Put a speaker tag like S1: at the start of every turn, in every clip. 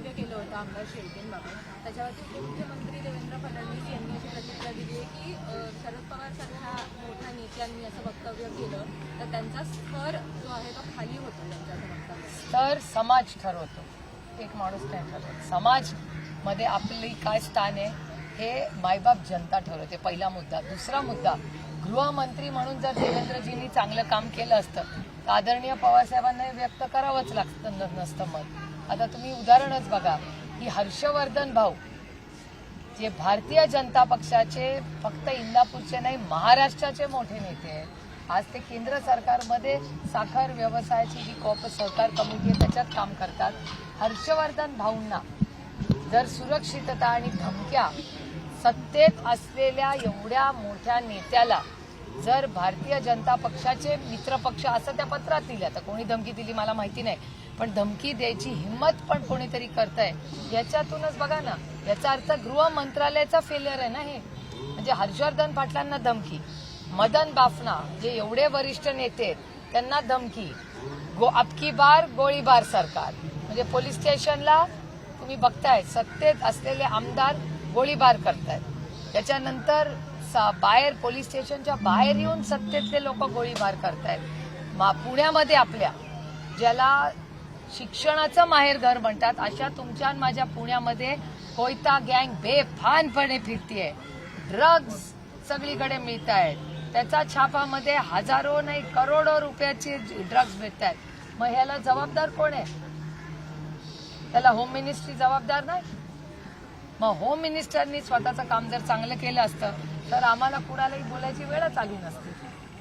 S1: वक्तव्य केलं होतं आमदार शेळकेंबाबत त्याच्यावरती मुख्यमंत्री देवेंद्र फडणवीस यांनी अशी प्रतिक्रिया दिली आहे की शरद पवार सारख्या मोठ्या नेत्यांनी असं वक्तव्य केलं तर त्यांचा स्तर जो आहे तो खाली होतो त्यांच्या
S2: तर समाज ठरवतो. एक माणूस नाही ठरवत? समाजमध्ये आपली काय स्थान आहे हे मायबाप जनता ठरवते पहिला मुद्दा. दुसरा मुद्दा गृहमंत्री म्हणून जर देवेंद्रजींनी चांगलं काम केलं असतं तर आदरणीय पवारसाहेबांना हे व्यक्त करावंच लागतं नसतं मत. आता तुम्ही उदाहरणच बघा की हर्षवर्धन भाऊ जे भारतीय जनता पक्षाचे फक्त इंदापूरचे नाही महाराष्ट्राचे मोठे नेते आहेत. आज ते केंद्र सरकारमध्ये साखर व्यवसायाची जी कॉप सहकार कमिटी आहे त्याच्यात काम करतात. हर्षवर्धन भाऊंना जर सुरक्षितता आणि धमक्या सत्तेत असलेल्या एवढ्या मोठ्या नेत्याला जर भारतीय जनता पक्षाचे मित्रपक्ष असं त्या पत्रात दिलं आता कोणी धमकी दिली मला माहिती नाही पण धमकी द्यायची हिंमत पण कोणीतरी करतंय याच्यातूनच बघा ना याचा अर्थ गृह मंत्रालयाचा फेलियर आहे ना हे. म्हणजे हर्षवर्धन पाटलांना धमकी मदन बाफना जे एवढे वरिष्ठ नेते आहेत त्यांना धमकी गो अबकी बार गोळीबार सरकार. म्हणजे पोलीस स्टेशनला तुम्ही बघताय सत्तेत असलेले आमदार गोळीबार करतायत. त्याच्यानंतर सा- बाहेर पोलीस स्टेशनच्या बाहेर येऊन सत्तेतले लोक गोळीबार करतायत. मा- पुण्यामध्ये आपल्या ज्याला शिक्षणाचं माहेर घर म्हणतात अशा तुमच्या माझ्या पुण्यामध्ये कोयता गँग बेफानपणे फिरतीये. ड्रग्ज सगळीकडे मिळत आहेत त्याच्या छापामध्ये हजारो नाही करोडो रुपयाचे ड्रग्ज मिळत आहेत मग ह्याला जबाबदार कोण आहे? त्याला होम मिनिस्ट्री जबाबदार नाही? मग होम मिनिस्टरनी स्वतःचं काम जर चांगलं केलं असतं तर आम्हाला कुणालाही बोलायची वेळच आली नसते.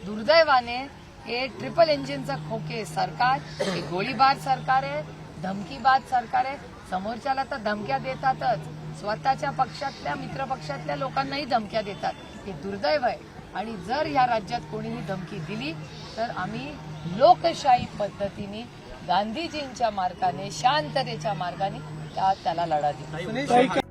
S2: दुर्दैवाने हे ट्रिपल इंजिनचं खोके सरकार हे गोळीबार सरकार आहे धमकीबाद सरकार आहे. समोरच्याला तर धमक्या देतातच. स्वतःच्या पक्षातल्या मित्रपक्षातल्या लोकांनाही धमक्या देतात. हे दुर्दैव आहे. आणि जर या राज्यात कोणीही धमकी दिली तर आम्ही लोकशाही पद्धतीने गांधीजींच्या मार्गाने शांततेच्या मार्गाने त्याला लढा
S3: दिली